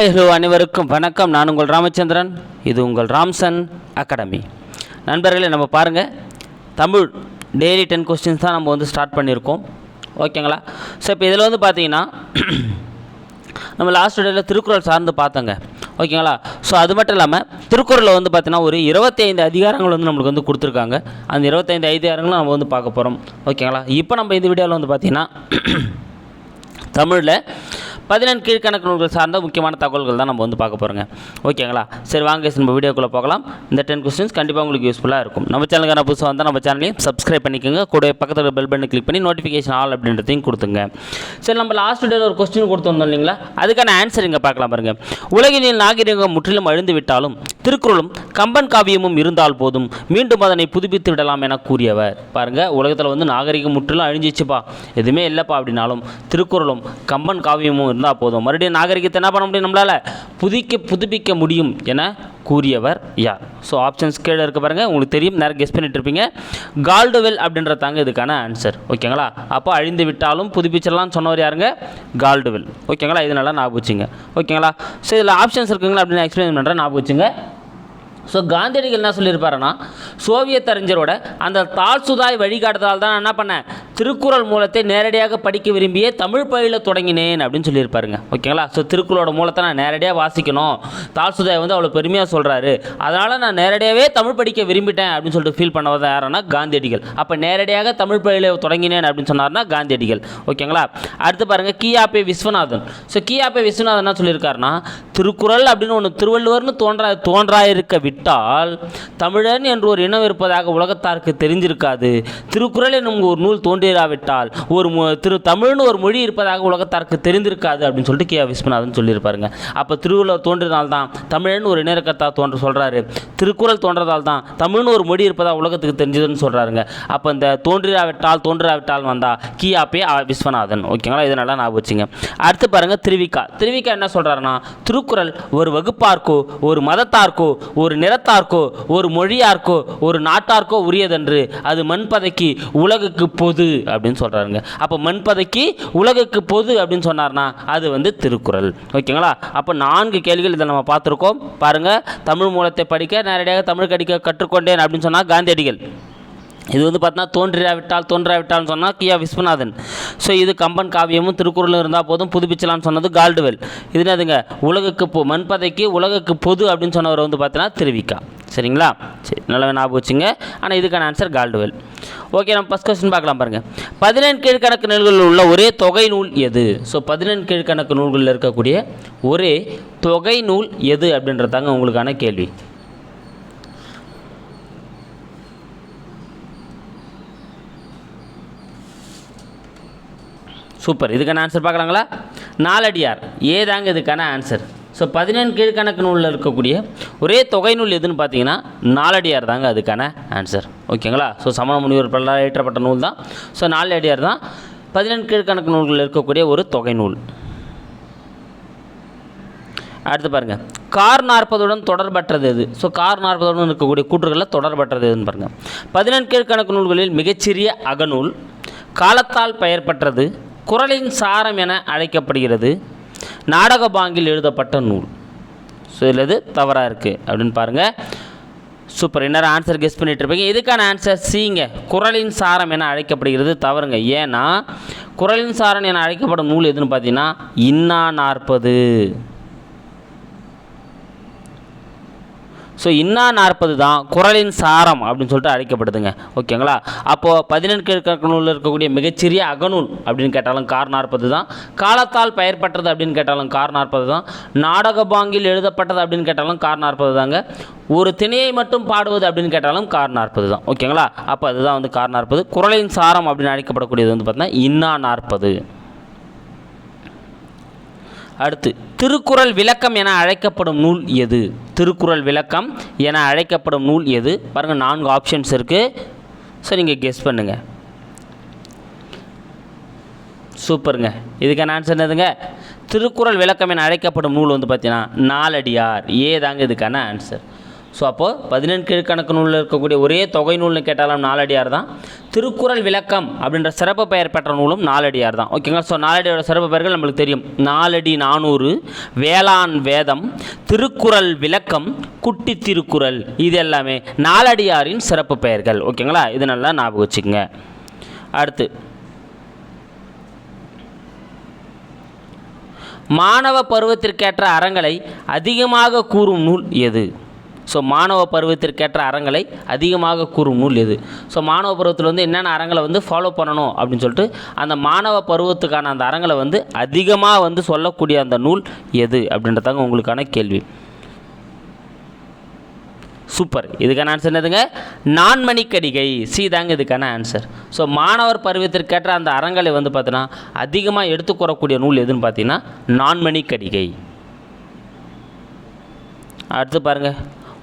Hello அனைவருக்கும் வணக்கம். நான் உங்கள் ராமச்சந்திரன். இது உங்கள் ராம்சன் அகாடமி. நண்பர்களே நம்ம பாருங்கள் தமிழ் டெய்லி டென் கொஸ்டின்ஸ் தான் நம்ம வந்து ஸ்டார்ட் பண்ணியிருக்கோம். ஓகேங்களா ஸோ இப்போ இதில் வந்து பார்த்தீங்கன்னா நம்ம லாஸ்ட் டேயில் திருக்குறள் சார்ந்து பார்த்தோங்க. ஓகேங்களா ஸோ அது மட்டும் இல்லாமல் திருக்குறளில் வந்து பார்த்தீங்கன்னா ஒரு இருபத்தைந்து அதிகாரங்கள் வந்து நம்மளுக்கு வந்து கொடுத்துருக்காங்க. அந்த இருபத்தைந்து அதிகாரங்களும் நம்ம வந்து பார்க்க போகிறோம் ஓகேங்களா இப்போ நம்ம இந்த வீடியோவில் வந்து பார்த்தீங்கன்னா தமிழில் பதினெண்டு கீழ்கணக்கு நூல்கள் சார்ந்த முக்கியமான தகவல்கள் தான் நம்ம வந்து பார்க்க போகிறோங்க ஓகேங்களா சரி வாங்க நம்ம வீடியோக்குள்ளே போகலாம். இந்த டென் கொஸ்டின்ஸ் கண்டிப்பாக உங்களுக்கு யூஸ்ஃபுல்லாக இருக்கும். நம்ம சேனலுக்கு நான் புதுசாக வந்தால் நம்ம சேனலையும் சப்ஸ்கிரைப் பண்ணிக்கோங்க. கூட பக்கத்தில் பெல் பட்டனை கிளிக் பண்ணி நோட்டிஃபிகேஷன் ஆல் அப்படின்றதையும் கொடுத்துங்க. சரி நம்ம லாஸ்ட் வீடியோவில் ஒரு கொஸ்டின் கொடுத்துருந்தோம் இல்லைங்களா? அதுக்கான ஆன்சர் இங்கே பார்க்கலாம் பாருங்கள் உலகினில் நாகரிகம் முற்றிலும் அழிந்து விட்டாலும் திருக்குறளும் கம்பன் காவியமும் இருந்தால் போதும். மீண்டும் அதனை புதுப்பித்து விடலாம் என கூறியவர். பாருங்க உலகத்தில் வந்து நாகரிகம் முற்றிலும் அழிஞ்சிச்சுப்பா எதுவுமே இல்லைப்பா அப்படின்னாலும் திருக்குறளும் கம்பன் காவியமும் இருந்தால் போதும். மறுபடியும் நாகரிகத்தை என்ன பண்ண முடியும் நம்மளால்? புதிக்க புதுப்பிக்க முடியும் என கூறியவர் யார்? ஸோ ஆப்ஷன்ஸ் கீழே இருக்க பாருங்கள் உங்களுக்கு தெரியும் நேரம் கெஸ் பண்ணிட்டு இருப்பீங்க. கால்டுவெல் அப்படின்ற தாங்க இதுக்கான ஆன்சர் ஓகேங்களா அப்போ அழிந்து விட்டாலும் புதுப்பிச்சிடலாம்னு சொன்னவர் யாருங்க? கால்டுவெல் ஓகேங்களா இது நல்லா ஞாபகம் வச்சுங்க ஓகேங்களா ஸோ இதில் ஆப்ஷன்ஸ் இருக்குங்களா அப்படின்னு எக்ஸ்பிளைன் பண்ணுறேன் ஞாபகம் வச்சுங்க ஸோ காந்தியடிகள் என்ன சொல்லியிருப்பாருன்னா சோவியத் அறிஞரோட அந்த தாழ்சுதாய் வழிகாட்டுதலால் தான் நான் என்ன பண்ணேன் திருக்குறள் மூலத்தை நேரடியாக படிக்க விரும்பியே தமிழ் பயில தொடங்கினேன் அப்படின்னு சொல்லியிருப்பாருங்க. ஓகேங்களா? ஸோ திருக்குறளோட மூலத்தை நான் நேரடியாக வாசிக்கணும். தாழ்சுதாய் வந்து அவ்வளோ பெருமையாக சொல்கிறாரு அதனால் நான் நேரடியாகவே தமிழ் படிக்க விரும்பிட்டேன் அப்படின்னு சொல்லிட்டு ஃபீல் பண்ணவர் யாருன்னா காந்தியடிகள். அப்போ நேரடியாக தமிழ் பயில தொடங்கினேன் அப்படின்னு சொன்னார்னா காந்தியடிகள். ஓகேங்களா? அடுத்து பாருங்கள் கியாபே விஸ்வநாதன். ஸோ கியாபே விஸ்வநாதன் என்ன சொல்லியிருக்காருன்னா திருக்குறள் அப்படின்னு ஒன்று திருவள்ளுவர்னு தோன்றா தோன்றாயிருக்க விட்டால் தமிழன் என்று ஒரு இனம் இருப்பதாக உலகத்தாருக்கு தெரிஞ்சிருக்காது திருக்குறள் என்னும் ஒரு நூல் தோன்றிராவிட்டால் ஒரு மொ- திரு தமிழ்னு ஒரு மொழி இருப்பதாக உலகத்தாருக்கு தெரிந்திருக்காது அப்படின்னு சொல்லிட்டு கே. விஸ்வநாதன் சொல்லியிருப்பாருங்க. அப்போ திருவள்ளுவர் தோன்றினால்தான் தமிழன் ஒரு இணையக்கத்தா தோன்ற சொல்கிறாரு திருக்குறள் தோன்றதால் தான் தமிழ்னு ஒரு மொழி இருப்பதாக உலகத்துக்கு தெரிஞ்சதுன்னு சொல்கிறாருங்க அப்போ இந்த தோன்றிராவிட்டால் தோன்றிராவிட்டால் வந்தா கியாபே விஸ்வநாதன். ஓகேங்களா? இது நல்லா ஞாபகம் வச்சுங்க. அடுத்து பாருங்கள் திருவிக்கா. திருவிக்கா என்ன சொல்கிறாருன்னா திருக்குறள் ஒரு வகுப்பார்க்கோ ஒரு மதத்தார்க்கோ ஒரு நிறத்தார்க்கோ ஒரு மொழியார்க்கோ ஒரு நாட்டார்க்கோ உரியதென்று. அது மண்பதைக்கு உலகுக்கு பொது அப்படின்னு சொல்கிறாருங்க அப்போ மண்பதைக்கு உலகுக்கு பொது அப்படின்னு சொன்னார்னா அது வந்து திருக்குறள். ஓகேங்களா? அப்போ நான்கு கேள்விகள் இதை நம்ம பார்த்துருக்கோம். பாருங்கள் தமிழ் மூலத்தை படிக்க நேரடியாக தமிழ் கடிக்க கற்றுக்கொண்டேன் அப்படின்னு சொன்னால் காந்தியடிகள். இது வந்து பார்த்தீங்கன்னா தோன்றிராவிட்டால் தோன்றாவிட்டால்னு சொன்னால் கியா விஸ்வநாதன். ஸோ இது கம்பன் காவியமும் திருக்குறளும் இருந்தால் போதும் புதுப்பிச்சலான்னு சொன்னது கால்டுவெல். இது என்னதுங்க உலகுக்கு பொ மண்பதைக்கு உலகுக்கு பொது அப்படின்னு சொன்னவர் வந்து பார்த்தீங்கன்னா திருவிக்கா. சரிங்களா? சரி நல்லா ஞாபகம் வச்சுங்க. ஆனால் இதுக்கான ஆன்சர் கால்டுவெல். ஓகே நம்ம ஃபஸ்ட் கொஸ்டின் பார்க்கலாம் பாருங்கள் பதினெண் கீழ்கணக்கு நூல்களில் உள்ள ஒரே தொகை நூல் எது? ஸோ பதினெண் கீழ்கணக்கு நூல்களில் இருக்கக்கூடிய ஒரே தொகை நூல் எது அப்படின்றதாங்க உங்களுக்கான கேள்வி. சூப்பர். இதுக்கான ஆன்சர் பார்க்கலாங்களா? நாலடியார். ஏதாங்க இதுக்கான ஆன்சர் ஸோ பதினேழு கீழ்கணக்கு நூலில் இருக்கக்கூடிய ஒரே தொகை நூல் எதுன்னு பார்த்தீங்கன்னா நாலடியார் தாங்க அதுக்கான ஆன்சர் ஓகேங்களா? ஸோ சமண முனிவர் பல்லால் ஏற்றப்பட்ட நூல் தான். ஸோ நாலடியார் தான் பதினெண் கீழ்கணக்கு நூல்களில் இருக்கக்கூடிய ஒரு தொகை நூல். அடுத்து பாருங்க. கார் நாற்பதுடன் தொடர்பற்றது எது? ஸோ கார் நாற்பதுடன் இருக்கக்கூடிய கூற்றுகளில் தொடர்பற்றது எதுன்னு பாருங்க. பதினெண் கீழ்கணக்கு நூல்களில் மிகச்சிறிய அகநூல் காலத்தால் பெயர் பெற்றது குறளின் சாரம் என அழைக்கப்படுகிறது. நாடக பாங்கில் எழுதப்பட்ட நூல். ஸோ இதில் தவறாக இருக்குது அப்படின்னு பாருங்கள் சூப்பர் இன்னும் ஆன்சர் கெஸ் பண்ணிகிட்டு இருப்பீங்க. இதுக்கான ஆன்சர் சிங்க. குறளின் சாரம் என அழைக்கப்படுகிறது தவறுங்க. ஏன்னா குறளின் சாரம் என அழைக்கப்படும் நூல் எதுன்னு பார்த்தீங்கன்னா இன்னா நாற்பது ஸோ இன்னா நாற்பது தான் குரலின் சாரம் அப்படின்னு சொல்லிட்டு அழைக்கப்படுதுங்க. ஓகேங்களா? அப்போது பதினெண் கிழக்கு நூலில் இருக்கக்கூடிய மிகச்சிறிய அகநூல் அப்படின்னு கேட்டாலும் கார் நாற்பது தான். காலத்தால் பெயர் பெற்றது அப்படின்னு கேட்டாலும் கார் நாற்பது தான். நாடக பாங்கில் எழுதப்பட்டது அப்படின்னு கேட்டாலும் கார் நாற்பது தாங்க. ஒரு திணையை மட்டும் பாடுவது அப்படின்னு கேட்டாலும் கார் நாற்பது தான். ஓகேங்களா? அப்போ அதுதான் வந்து கார் நாற்பது. குரலின் சாரம் அப்படின்னு அழைக்கப்படக்கூடியது வந்து பார்த்தீங்கன்னா இன்னா நாற்பது. அடுத்து திருக்குறள் விளக்கம் என அழைக்கப்படும் நூல் எது? திருக்குறள் விளக்கம் என அழைக்கப்படும் நூல் எது? பாருங்கள் நான்கு ஆப்ஷன்ஸ் இருக்குது ஸோ நீங்கள் கெஸ் பண்ணுங்கள் சூப்பருங்க. இதுக்கான ஆன்சர் என்னதுங்க? திருக்குறள் விளக்கம் என அழைக்கப்படும் நூல் வந்து பார்த்தீங்கன்னா நாலடியார். ஏதாங்க இதுக்கான ஆன்சர் ஸோ அப்போது பதினெண் கீழ்கணக்கு நூலில் இருக்கக்கூடிய ஒரே தொகை நூல்னு கேட்டாலும் நாலடியார் தான். திருக்குறள் விளக்கம் அப்படின்ற சிறப்பு பெயர் பெற்ற நூலும் நாலடியார் தான். ஓகேங்களா ஸோ நாலடியோட சிறப்பு பெயர்கள் நம்மளுக்கு தெரியும். நாலடி நானூறு வேளாண் வேதம் திருக்குறள் விளக்கம் குட்டி திருக்குறள். இது எல்லாமே நாலடியாரின் சிறப்பு பெயர்கள். ஓகேங்களா இது நல்லா ஞாபகம் வச்சுக்கோங்க. அடுத்து. மாணவ பருவத்திற்கேற்ற அறங்களை அதிகமாக கூறும் நூல் எது? ஸோ மாணவ பருவத்திற்கேற்ற அறங்களை அதிகமாக கூறும் நூல் எது? ஸோ மாணவ பருவத்தில் வந்து என்னென்ன அறங்களை வந்து ஃபாலோ பண்ணணும் அப்படின்னு சொல்லிட்டு அந்த மாணவ பருவத்துக்கான அந்த அறங்களை வந்து அதிகமாக வந்து சொல்லக்கூடிய அந்த நூல் எது அப்படின்றதாங்க உங்களுக்கான கேள்வி. சூப்பர் இதுக்கான ஆன்சர் என்னதுங்க? நான்மணிக்கடிகை. சி தாங்க இதுக்கான ஆன்சர் ஸோ மாணவர் பருவத்திற்கேற்ற அந்த அறங்களை வந்து பார்த்தீங்கன்னா அதிகமாக எடுத்துக்கூறக்கூடிய நூல் எதுன்னு பார்த்தீங்கன்னா நான்மணிக்கடிகை. அடுத்து பாருங்கள்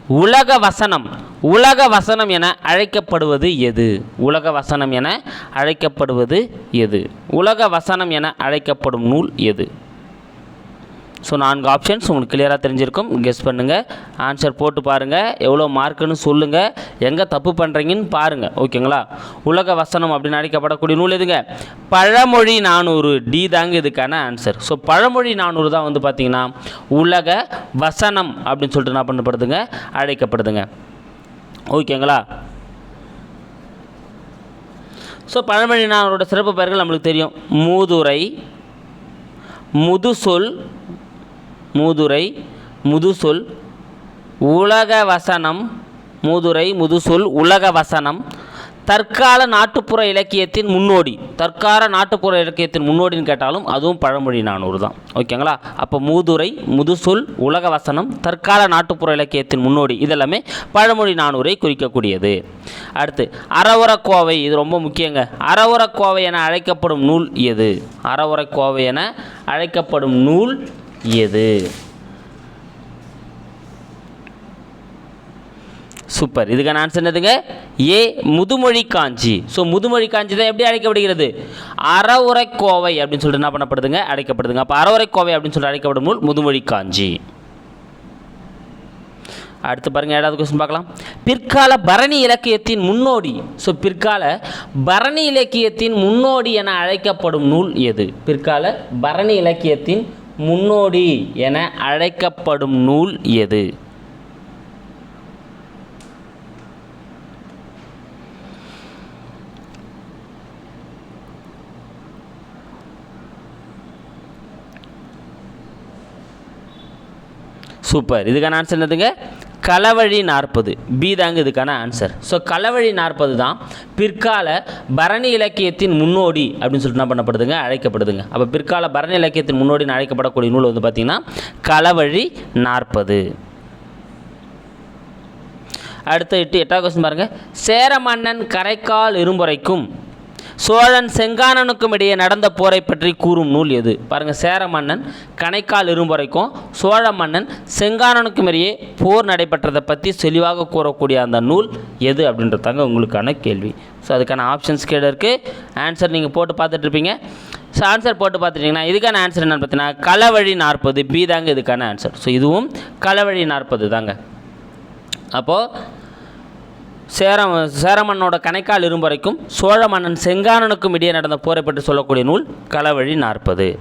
உலக வசனம். உலக வசனம் என அழைக்கப்படுவது எது? உலக வசனம் என அழைக்கப்படுவது எது? உலக வசனம் என அழைக்கப்படும் நூல் எது? ஸோ நான்கு ஆப்ஷன்ஸ் உங்களுக்கு கிளியராக தெரிஞ்சிருக்கும். கெஸ் பண்ணுங்கள் ஆன்சர் போட்டு பாருங்கள் எவ்வளோ மார்க்குன்னு சொல்லுங்கள் எங்கே தப்பு பண்ணுறீங்கன்னு பாருங்கள் ஓகேங்களா உலக வசனம் அப்படின்னு அழைக்கப்படக்கூடிய நூல் எதுங்க? பழமொழி நானூறு. டி தாங்க இதுக்கான ஆன்சர் ஸோ பழமொழி நானூறு தான் வந்து பார்த்திங்கன்னா உலக வசனம் அப்படின்னு சொல்லிட்டு என்ன பண்ணப்படுதுங்க? அழைக்கப்படுதுங்க. ஓகேங்களா ஸோ பழமொழி நானூரோட சிறப்பு பெயர்கள் நம்மளுக்கு தெரியும். மூதுரை முதுசொல் மூதுரை முதுசொல் உலக வசனம் மூதுரை முதுசொல் உலக வசனம். தற்கால நாட்டுப்புற இலக்கியத்தின் முன்னோடி. தற்கால நாட்டுப்புற இலக்கியத்தின் முன்னோடின்னு கேட்டாலும் அதுவும் பழமொழி நானூறு தான். ஓகேங்களா? அப்போ மூதுரை முதுசொல் உலக வசனம் தற்கால நாட்டுப்புற இலக்கியத்தின் முன்னோடி. இதெல்லாமே பழமொழி நானூரை குறிக்கக்கூடியது. அடுத்து அறவுரக்கோவை இது ரொம்ப முக்கியங்க. அறவுரக்கோவை என அழைக்கப்படும் நூல் எது? அறவுரக்கோவை என அழைக்கப்படும் நூல் எது? சூப்பர் இதுக்கான ஆன்சர் என்னதுங்க? ஏ முதுமொழி காஞ்சி. ஸோ முதுமொழி காஞ்சி தான் எப்படி அழைக்கப்படுகிறது? அறவுரை கோவை அப்படின்னு சொல்லிட்டு என்ன பண்ணப்படுதுங்க? அழைக்கப்படுதுங்க. அப்போ அறவுரை கோவை அப்படின்னு சொல்லிட்டு அழைக்கப்படும் நூல் முதுமொழி காஞ்சி. அடுத்து பாருங்க ஏழாவது கொஸ்டின் பார்க்கலாம். பிற்கால பரணி இலக்கியத்தின் முன்னோடி. ஸோ பிற்கால பரணி இலக்கியத்தின் முன்னோடி என அழைக்கப்படும் நூல் எது? பிற்கால பரணி இலக்கியத்தின் முன்னோடி என அழைக்கப்படும் நூல் எது? சூப்பர். இதுக்கான ஆன்சர் என்னதுங்க? களவழி நாற்பது. பி தாங்க இதுக்கான ஆன்சர் ஸோ களவழி நாற்பது தான். பிற்கால பரணி இலக்கியத்தின் முன்னோடி அப்படின்னு சொல்லிட்டு என்ன பண்ணப்படுதுங்க? அழைக்கப்படுதுங்க. அப்போ பிற்கால பரணி இலக்கியத்தின் முன்னோடின்னு அழைக்கப்படக்கூடிய நூல் வந்து பார்த்திங்கன்னா களவழி நாற்பது. அடுத்த எட்டு எட்டாவது கொஸ்டின் பாருங்கள் சேர மன்னன் கரைக்கால் இரும்புரைக்கும். சோழன் செங்கானனுக்கும் இடையே நடந்த போரை பற்றி கூறும் நூல் எது? பாருங்கள் சேர மன்னன் கணைக்கால் இரும்புரைக்கும் சோழ மன்னன் செங்கானனுக்கும் இடையே போர் நடைபெற்றதை பற்றி தெளிவாக கூறக்கூடிய அந்த நூல் எது அப்படின்றதாங்க உங்களுக்கான கேள்வி. ஸோ அதுக்கான ஆப்ஷன்ஸ் கீழே இருக்குது ஆன்சர் நீங்கள் போட்டு பார்த்துட்ருப்பீங்க. ஸோ ஆன்சர் போட்டு பார்த்துட்டிங்கன்னா இதுக்கான ஆன்சர் என்னென்னு பார்த்தீங்கன்னா களவழி நாற்பது பி தாங்க இதுக்கான ஆன்சர் ஸோ இதுவும் களவழி நாற்பது தாங்க. அப்போது சேர சேரமன்னோட கணைக்கால் இரும்பறைக்கும் சோழ மன்னன் செங்கானனுக்கும் இடையே நடந்த போரை பற்றி சொல்லக்கூடிய நூல் களவழி நாற்பது.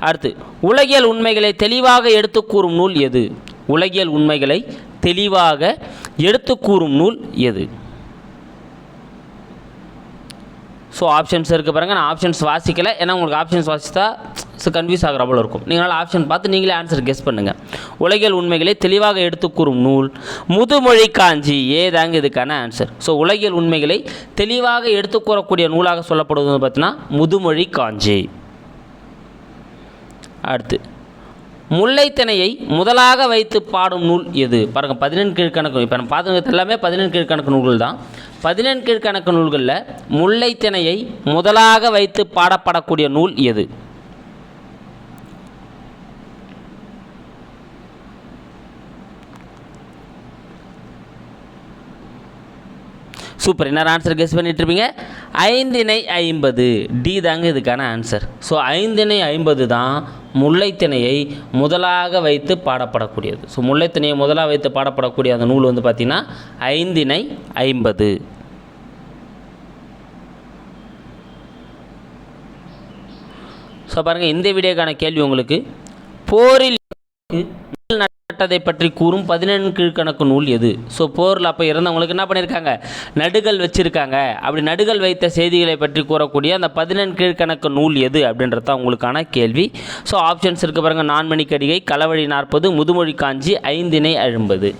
அடுத்து உலகியல் உண்மைகளை தெளிவாக எடுத்து கூறும் நூல் எது? உலகியல் உண்மைகளை தெளிவாக எடுத்து கூறும் நூல் எது? ஸோ ஆப்ஷன்ஸ் இருக்குது பாருங்க. நான் ஆப்ஷன்ஸ் வாசிக்கலை. ஏன்னா உங்களுக்கு ஆப்ஷன்ஸ் வாசித்தா ஸோ கன்ஃபியூஸ் ஆகிற போல இருக்கும். நீங்களால் ஆப்ஷன் பார்த்து நீங்களே ஆன்சர் கெஸ் பண்ணுங்கள் உலகியல் உண்மைகளை தெளிவாக எடுத்து கூறும் நூல் முதுமொழி காஞ்சி. ஏதாங்க இதுக்கான ஆன்சர் ஸோ உலகியல் உண்மைகளை தெளிவாக எடுத்து கூறக்கூடிய நூலாக சொல்லப்படுவது பார்த்தீங்கன்னா முதுமொழி காஞ்சி. அடுத்து. முல்லைத்திணையை முதலாக வைத்து பாடும் நூல் எது? பாருங்கள் பதினெண் கீழ்கணக்கு இப்போ நம்ம பார்த்தது எல்லாமே பதினெண் கீழ்கணக்கு நூல்கள் தான். பதினெண் கீழ்கணக்கு நூல்களில் முல்லைத்திணையை முதலாக வைத்து பாடப்படக்கூடிய நூல் எது? சூப்பர். என்ன ஆன்சர் கெஸ் பண்ணிட்டு இருப்பீங்க ஐந்திணை ஐம்பது. டி தாங்க இதுக்கான ஆன்சர் ஸோ ஐந்திணை ஐம்பது தான் முல்லைத்திணையை முதலாக வைத்து பாடப்படக்கூடியது. ஸோ முல்லைத்திணையை முதலாக வைத்து பாடப்படக்கூடிய அந்த நூல் வந்து பார்த்திங்கன்னா ஐந்திணை ஐம்பது. ஸோ பாருங்கள் இந்த வீடியோக்கான கேள்வி உங்களுக்கு. போரில் முதல் பற்றி கூறும் பதினெண் கீழ்கணக்கு நூல் எது? ஸோ போரில் அப்போ இறந்தவங்களுக்கு என்ன பண்ணியிருக்காங்க? நடுகள் வச்சுருக்காங்க. அப்படி நடுகள் வைத்த செய்திகளை பற்றி கூறக்கூடிய அந்த பதினெண் கீழ்கணக்கு நூல் எது அப்படின்றது தான் உங்களுக்கான கேள்வி. ஸோ ஆப்ஷன்ஸ் இருக்க பாருங்கள் நான்மணிக்கடிகை களவழி நாற்பது முதுமொழி காஞ்சி ஐந்திணை அழும்பது.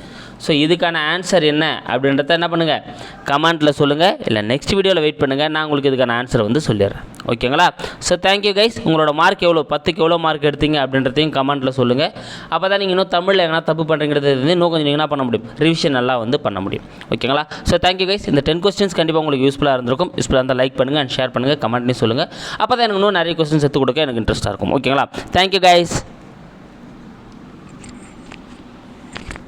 ஸோ இதுக்கான ஆன்சர் என்ன அப்படின்றத என்ன பண்ணுங்கள் கமெண்ட்டில் சொல்லுங்கள் இல்லை நெக்ஸ்ட் வீடியோவில் வெயிட் பண்ணுங்கள் நான் உங்களுக்கு இதுக்கான ஆன்சர் வந்து சொல்லிடுறேன். ஓகேங்களா ஸோ தேங்க்யூ கைஸ் உங்களோட மார்க் எவ்வளோ பத்துக்கு எவ்வளோ மார்க் எடுத்தீங்க அப்படின்றதையும் கமெண்ட்டில் சொல்லுங்கள் அப்போ தான் நீங்கள் இன்னும் தமிழில் எங்கன்னா தப்பு பண்ணுறீங்கிறது வந்து இன்னும் கொஞ்சம் நீங்கள் என்ன பண்ண முடியும். ரிவிஷன் நல்லா வந்து பண்ண முடியும். ஓகேங்களா ஸோ தேங்க்யூ கைஸ் இந்த டென் கொஸ்டின்ஸ் கண்டிப்பாக உங்களுக்கு யூஸ்ஃபுல்லாக இருந்திருக்கும். யூஸ்ஃபுல்லாக இருந்தால் லைக் பண்ணுங்கள் அண்ட் ஷேர் பண்ணுங்கள் கமெண்ட்னு சொல்லுங்கள் அப்போ தான் எனக்கு இன்னும் நிறைய கொஸ்டின்ஸ் எடுத்து கொடுக்க எனக்கு இன்ட்ரெஸ்ட்டாக இருக்கும். ஓகேங்களா தேங்க்யூ கைஸ்